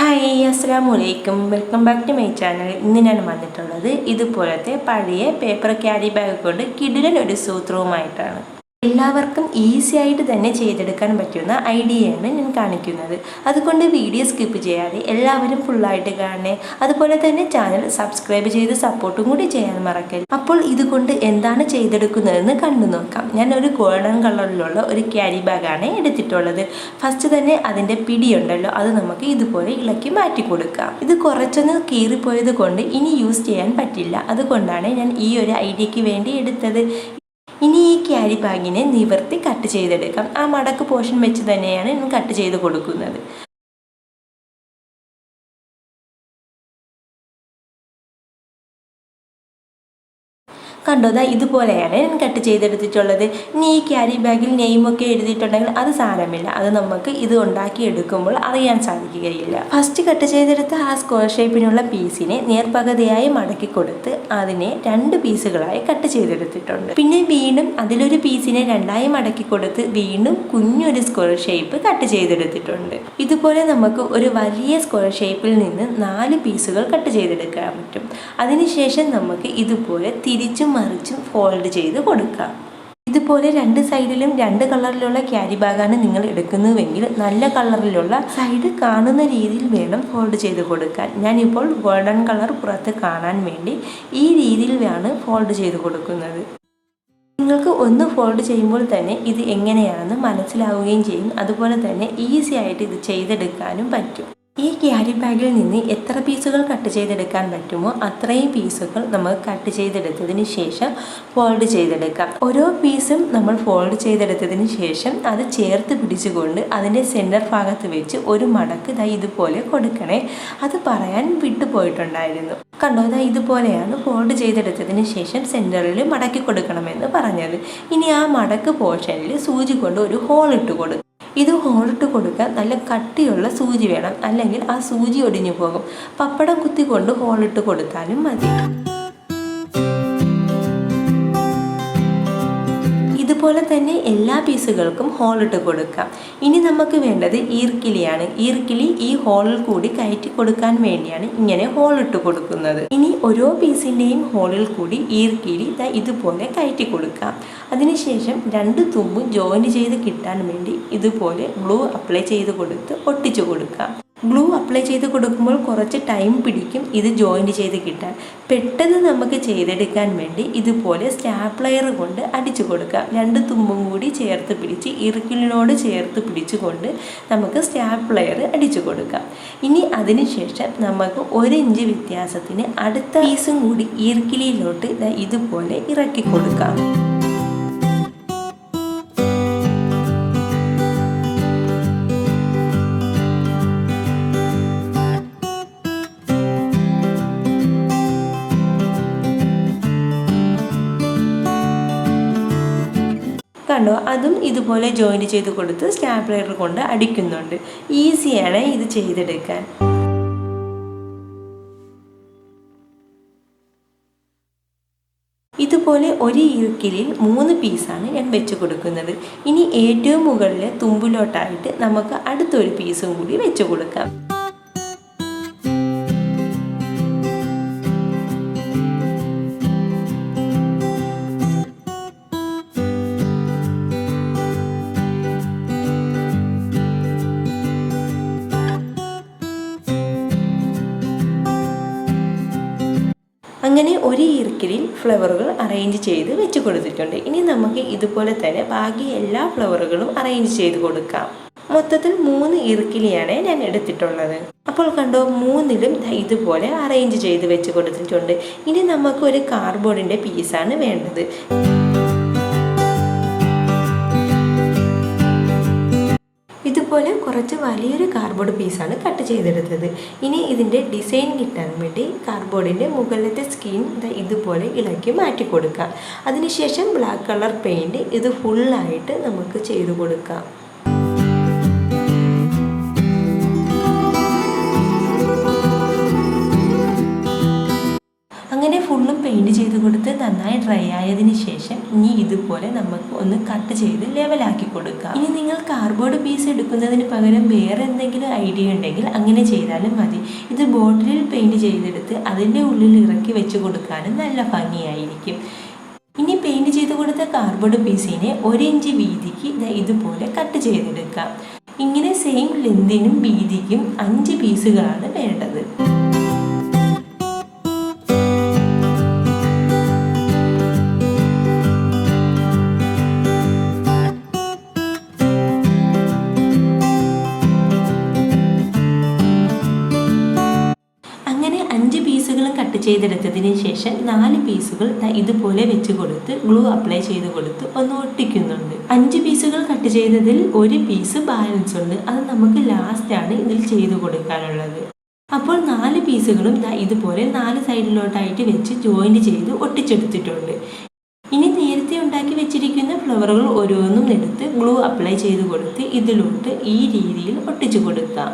Hi അസ്സാം അലൈക്കും welcome back to my channel ഇന്ന് ഞാൻ വന്നിട്ടുള്ളത് ഇതുപോലത്തെ പഴയ പേപ്പർ ക്യാരി ബാഗ് കൊണ്ട് കിടിലൻ ഒരു സൂത്രവുമായിട്ടാണ്. എല്ലാവർക്കും ഈസി ആയിട്ട് തന്നെ ചെയ്തെടുക്കാൻ പറ്റുന്ന ഐഡിയയാണ് ഞാൻ കാണിക്കുന്നത്. അതുകൊണ്ട് വീഡിയോ സ്കിപ്പ് ചെയ്യാതെ എല്ലാവരും ഫുള്ളായിട്ട് കാണണേ. അതുപോലെ തന്നെ ചാനൽ സബ്സ്ക്രൈബ് ചെയ്ത് സപ്പോർട്ടും കൂടി ചെയ്യാൻ മറക്കരുത്. അപ്പോൾ ഇതുകൊണ്ട് എന്താണ് ചെയ്തെടുക്കുന്നതെന്ന് കണ്ടു നോക്കാം. ഞാൻ ഒരു ഗോൾഡൻ കളറിലുള്ള ഒരു ക്യാരി ബാഗാണ് എടുത്തിട്ടുള്ളത്. ഫസ്റ്റ് തന്നെ അതിന്റെ പിടിയുണ്ടല്ലോ അത് നമുക്ക് ഇതുപോലെ ഇളക്കി മാറ്റി കൊടുക്കാം. ഇത് കുറച്ചൊന്ന് കീറിപ്പോയത് കൊണ്ട് ഇനി യൂസ് ചെയ്യാൻ പറ്റില്ല. അതുകൊണ്ടാണ് ഞാൻ ഈ ഒരു ഐഡിയക്ക് വേണ്ടി എടുത്തത്. ഇനി ഈ ക്യാരി ബാഗിനെ നിവർത്തി കട്ട് ചെയ്തെടുക്കാം. ആ മടക്ക് പോർഷൻ വെച്ച് തന്നെയാണ് കട്ട് ചെയ്ത് കൊടുക്കുന്നത്. കണ്ടോ? ദാ ഇതുപോലെയാണ് ഞാൻ കട്ട് ചെയ്തെടുത്തിട്ടുള്ളത്. ഇനി ഈ ക്യാരി ബാഗിൽ നെയിമൊക്കെ എഴുതിയിട്ടുണ്ടെങ്കിൽ അത് സാരമില്ല. അത് നമുക്ക് ഇത് ഉണ്ടാക്കി എടുക്കുമ്പോൾ അറിയാൻ സാധിക്കുകയില്ല. ഫസ്റ്റ് കട്ട് ചെയ്തെടുത്ത ആ സ്ക്വയർ ഷേപ്പിനുള്ള പീസിനെ നേർപകുതിയായി മടക്കി കൊടുത്ത് അതിനെ രണ്ട് പീസുകളായി കട്ട് ചെയ്തെടുത്തിട്ടുണ്ട്. പിന്നെ വീണ്ടും അതിലൊരു പീസിനെ രണ്ടായി മടക്കി കൊടുത്ത് വീണ്ടും കുഞ്ഞൊരു സ്ക്വയർ ഷേപ്പ് കട്ട് ചെയ്തെടുത്തിട്ടുണ്ട്. ഇതുപോലെ നമുക്ക് ഒരു വലിയ സ്ക്വയർ ഷേപ്പിൽ നിന്ന് നാല് പീസുകൾ കട്ട് ചെയ്തെടുക്കാൻ പറ്റും. അതിനുശേഷം നമുക്ക് ഇതുപോലെ തിരിച്ചും മറിച്ചും ഫോൾഡ് ചെയ്ത് കൊടുക്കാം ഇതുപോലെ രണ്ട് സൈഡിലും രണ്ട് കളറിലുള്ള ക്യാരി ബാഗാണ് നിങ്ങൾ എടുക്കുന്നുവെങ്കിൽ നല്ല കളറിലുള്ള സൈഡ് കാണുന്ന രീതിയിൽ വേണം ഫോൾഡ് ചെയ്ത് കൊടുക്കാൻ. ഞാനിപ്പോൾ ഗോൾഡൻ കളർ പുറത്ത് കാണാൻ വേണ്ടി ഈ രീതിയിലാണ് ഫോൾഡ് ചെയ്ത് കൊടുക്കുന്നത്. നിങ്ങൾക്ക് ഒന്ന് ഫോൾഡ് ചെയ്യുമ്പോൾ തന്നെ ഇത് എങ്ങനെയാണെന്ന് മനസ്സിലാവുകയും ചെയ്യും. അതുപോലെ തന്നെ ഈസി ആയിട്ട് ഇത് ചെയ്തെടുക്കാനും പറ്റും. ഈ ക്യാരി ബാഗിൽ നിന്ന് എത്ര പീസുകൾ കട്ട് ചെയ്തെടുക്കാൻ പറ്റുമോ അത്രയും പീസുകൾ നമ്മൾ കട്ട് ചെയ്തെടുത്തതിന് ശേഷം ഫോൾഡ് ചെയ്തെടുക്കാം. ഓരോ പീസും നമ്മൾ ഫോൾഡ് ചെയ്തെടുത്തതിന് ശേഷം അത് ചേർത്ത് പിടിച്ചുകൊണ്ട് അതിന്റെ സെന്റർ ഭാഗത്ത് വെച്ച് ഒരു മടക്ക് ദാ ഇതുപോലെ കൊടുക്കണേ. അത് പറയാൻ വിട്ടുപോയിട്ടുണ്ടായിരുന്നു കണ്ടോ ദാ ഇതുപോലെയാണ് ഫോൾഡ് ചെയ്തെടുത്തതിന് ശേഷം സെന്ററിൽ മടക്കി കൊടുക്കണമെന്ന് പറഞ്ഞത്. ഇനി ആ മടക്ക് പോർഷനിൽ സൂചി കൊണ്ട് ഒരു ഹോൾ ഇട്ട് കൊടുക്കും ഇത് ഹോളിട്ട് കൊടുക്കാൻ നല്ല കട്ടിയുള്ള സൂചി വേണം. അല്ലെങ്കിൽ ആ സൂചി ഒടിഞ്ഞു പോകും. പപ്പടം കുത്തിക്കൊണ്ട് ഹോളിട്ട് കൊടുത്താലും മതി. ഇതുപോലെ തന്നെ എല്ലാ പീസുകൾക്കും ഹോളിട്ട് കൊടുക്കാം. ഇനി നമുക്ക് വേണ്ടത് ഈർക്കിളിയാണ് ഈർക്കിളി ഈ ഹോളിൽ കൂടി കയറ്റി കൊടുക്കാൻ വേണ്ടിയാണ് ഇങ്ങനെ ഹോളിട്ട് കൊടുക്കുന്നത്. ഇനി ഓരോ പീസിന്റെയും ഹോളിൽ കൂടി ഈർക്കിളി ഇതുപോലെ കയറ്റി കൊടുക്കാം. അതിനുശേഷം രണ്ട് തുമ്പും ജോയിൻ ചെയ്ത് കിട്ടാൻ വേണ്ടി ഇതുപോലെ ഗ്ലൂ അപ്ലൈ ചെയ്ത് കൊടുത്ത് ഒട്ടിച്ചു കൊടുക്കാം. ഗ്ലൂ അപ്ലൈ ചെയ്ത് കൊടുക്കുമ്പോൾ കുറച്ച് ടൈം പിടിക്കും. ഇത് ജോയിന്റ് ചെയ്ത് കിട്ടാൻ. പെട്ടെന്ന് നമുക്ക് ചെയ്തെടുക്കാൻ വേണ്ടി ഇതുപോലെ സ്റ്റാപ്ലയർ കൊണ്ട് അടിച്ചു കൊടുക്കാം. രണ്ട് തുമ്പും കൂടി ചേർത്ത് പിടിച്ച് ഇറുക്കിലിനോട് ചേർത്ത് പിടിച്ചുകൊണ്ട് നമുക്ക് സ്റ്റാപ്ലയർ അടിച്ചു കൊടുക്കാം. ഇനി അതിനുശേഷം നമുക്ക് ഒരു ഇഞ്ച് വ്യത്യാസത്തിന് അടുത്ത പീസും കൂടി ഇറുക്കിലിയിലോട്ട് ഇതുപോലെ ഇറക്കി കൊടുക്കാം. കണ്ടോ? അതും ഇതുപോലെ ജോയിൻ ചെയ്ത് കൊടുത്ത് സ്റ്റാപ്ലർ കൊണ്ട് അടിക്കുന്നുണ്ട്. ഈസിയാണ് ഇത് ചെയ്തെടുക്കാൻ. ഇതുപോലെ ഒരു ഇറുക്കിലിൽ മൂന്ന് പീസാണ് ഞാൻ വെച്ച് കൊടുക്കുന്നത്. ഇനി ഏറ്റവും മുകളിലെ തുമ്പിലോട്ടായിട്ട് നമുക്ക് അടുത്തൊരു പീസും കൂടി വെച്ച് കൊടുക്കാം. അങ്ങനെ ഒരു ഈർക്കിലിൽ ഫ്ലവറുകൾ അറേഞ്ച് ചെയ്ത് വെച്ച് കൊടുത്തിട്ടുണ്ട്. ഇനി നമുക്ക് ഇതുപോലെ തന്നെ ബാക്കി എല്ലാ ഫ്ലവറുകളും അറേഞ്ച് ചെയ്ത് കൊടുക്കാം. മൊത്തത്തിൽ മൂന്ന് ഇറുക്കിലിയാണ് ഞാൻ എടുത്തിട്ടുള്ളത്. അപ്പോൾ കണ്ടോ മൂന്നിലും ഇതുപോലെ അറേഞ്ച് ചെയ്ത് വെച്ച് കൊടുത്തിട്ടുണ്ട്. ഇനി നമുക്ക് ഒരു കാർഡ്ബോർഡിന്റെ പീസാണ് വേണ്ടത്. ഇതുപോലെ കുറച്ച് വലിയൊരു കാർഡ്ബോർഡ് പീസാണ് കട്ട് ചെയ്തെടുത്തത്. ഇനി ഇതിന്റെ ഡിസൈൻ കിട്ടാൻ വേണ്ടി കാർഡ്ബോർഡിന്റെ മുകളിലത്തെ സ്കിൻ ഇതുപോലെ ഇളക്കി മാറ്റി കൊടുക്കാം. അതിനുശേഷം ബ്ലാക്ക് കളർ പെയിന്റ് ഇത് ഫുള്ളായിട്ട് നമുക്ക് ചെയ്തു കൊടുക്കാം. കൊടുത്ത് നന്നായി ഡ്രൈ ആയതിന് ശേഷം ഇനി ഇതുപോലെ നമുക്ക് ഒന്ന് കട്ട് ചെയ്ത് ലെവലാക്കി കൊടുക്കാം. ഇനി നിങ്ങൾ കാർഡ്ബോർഡ് പീസ് എടുക്കുന്നതിന് പകരം വേറെ എന്തെങ്കിലും ഐഡിയ ഉണ്ടെങ്കിൽ അങ്ങനെ ചെയ്താലും മതി. ഇത് ബോട്ടിലിൽ പെയിന്റ് ചെയ്തെടുത്ത് അതിന്റെ ഉള്ളിൽ ഇറക്കി വെച്ച് കൊടുക്കാനും നല്ല ഭംഗിയായിരിക്കും. ഇനി പെയിന്റ് ചെയ്ത് കൊടുത്ത കാർഡ്ബോർഡ് പീസിനെ ഒരു ഇഞ്ച് വീതിക്ക് ഇതുപോലെ കട്ട് ചെയ്തെടുക്കാം. ഇങ്ങനെ സെയിം ലെന്തിനും വീതിക്കും അഞ്ച് പീസുകളാണ് വേണ്ടത്. ചെയ്തെടുത്തതിന് ശേഷം നാല് പീസുകൾ ഇതുപോലെ വെച്ച് കൊടുത്ത് ഗ്ലൂ അപ്ലൈ ചെയ്ത് കൊടുത്ത് ഒന്ന് ഒട്ടിക്കുന്നുണ്ട്. അഞ്ച് പീസുകൾ കട്ട് ചെയ്തതിൽ ഒരു പീസ് ബാലൻസ് ഉണ്ട്. അത് നമുക്ക് ലാസ്റ്റ് ആണ് ഇതിൽ ചെയ്ത് കൊടുക്കാനുള്ളത്. അപ്പോൾ നാല് പീസുകളും ഇതുപോലെ നാല് സൈഡിലോട്ടായിട്ട് വെച്ച് ജോയിന്റ് ചെയ്ത് ഒട്ടിച്ചെടുത്തിട്ടുണ്ട്. ഇനി നേരത്തെ ഉണ്ടാക്കി വെച്ചിരിക്കുന്ന ഫ്ലവറുകൾ ഓരോന്നും എടുത്ത് ഗ്ലൂ അപ്ലൈ ചെയ്ത് കൊടുത്ത് ഇതിലോട്ട് ഈ രീതിയിൽ ഒട്ടിച്ചു കൊടുക്കാം.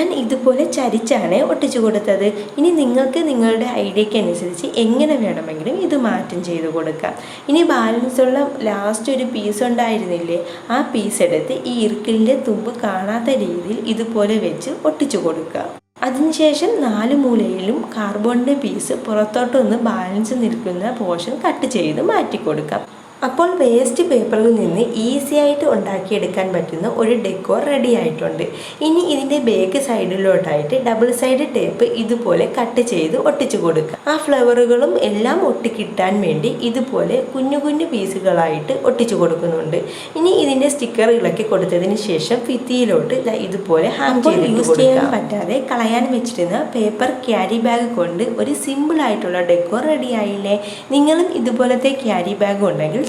ഞാൻ ഇതുപോലെ ചരിച്ചാണ് ഒട്ടിച്ചു കൊടുത്തത്. ഇനി നിങ്ങൾക്ക് നിങ്ങളുടെ ഐഡിയയ്ക്ക് അനുസരിച്ച് എങ്ങനെ വേണമെങ്കിലും ഇത് മാറ്റം ചെയ്ത് കൊടുക്കാം. ഇനി ബാലൻസ് ഉള്ള ലാസ്റ്റ് ഒരു പീസ് ഉണ്ടായിരുന്നില്ലേ? ആ പീസ് എടുത്ത് ഈ ഇർക്കിലിന്റെ തുമ്പ് കാണാത്ത രീതിയിൽ ഇതുപോലെ വെച്ച് ഒട്ടിച്ചു കൊടുക്കുക. അതിനുശേഷം നാല് മൂലയിലും കാർബണിന്റെ പീസ് പുറത്തോട്ടൊന്ന് ബാലൻസ് നിൽക്കുന്ന പോർഷൻ കട്ട് ചെയ്ത് മാറ്റി കൊടുക്കാം. അപ്പോൾ വേസ്റ്റ് പേപ്പറിൽ നിന്ന് ഈസി ആയിട്ട് ഉണ്ടാക്കിയെടുക്കാൻ പറ്റുന്ന ഒരു ഡെക്കോർ റെഡി ആയിട്ടുണ്ട്. ഇനി ഇതിന്റെ ബേക്ക് സൈഡിലോട്ടായിട്ട് ഡബിൾ സൈഡ് ടേപ്പ് ഇതുപോലെ കട്ട് ചെയ്ത് ഒട്ടിച്ചു കൊടുക്കുക. ആ ഫ്ലവറുകളും എല്ലാം ഒട്ടിക്കിട്ടാൻ വേണ്ടി ഇതുപോലെ കുഞ്ഞു കുഞ്ഞു പീസുകളായിട്ട് ഒട്ടിച്ചു കൊടുക്കുന്നുണ്ട്. ഇനി ഇതിന്റെ സ്റ്റിക്കർ ഇളക്കി കൊടുത്തതിന് ശേഷം ഫിത്തിയിലോട്ട് ഇതുപോലെ ഹാങ് ചെയ്ത് യൂസ് ചെയ്യാൻ പറ്റാതെ കളയാൻ വെച്ചിരുന്ന പേപ്പർ ക്യാരി ബാഗ് കൊണ്ട് ഒരു സിമ്പിൾ ആയിട്ടുള്ള ഡെക്കോർ റെഡി ആയില്ലേ? നിങ്ങളും ഇതുപോലത്തെ ക്യാരി ബാഗ് ഉണ്ടെങ്കിൽ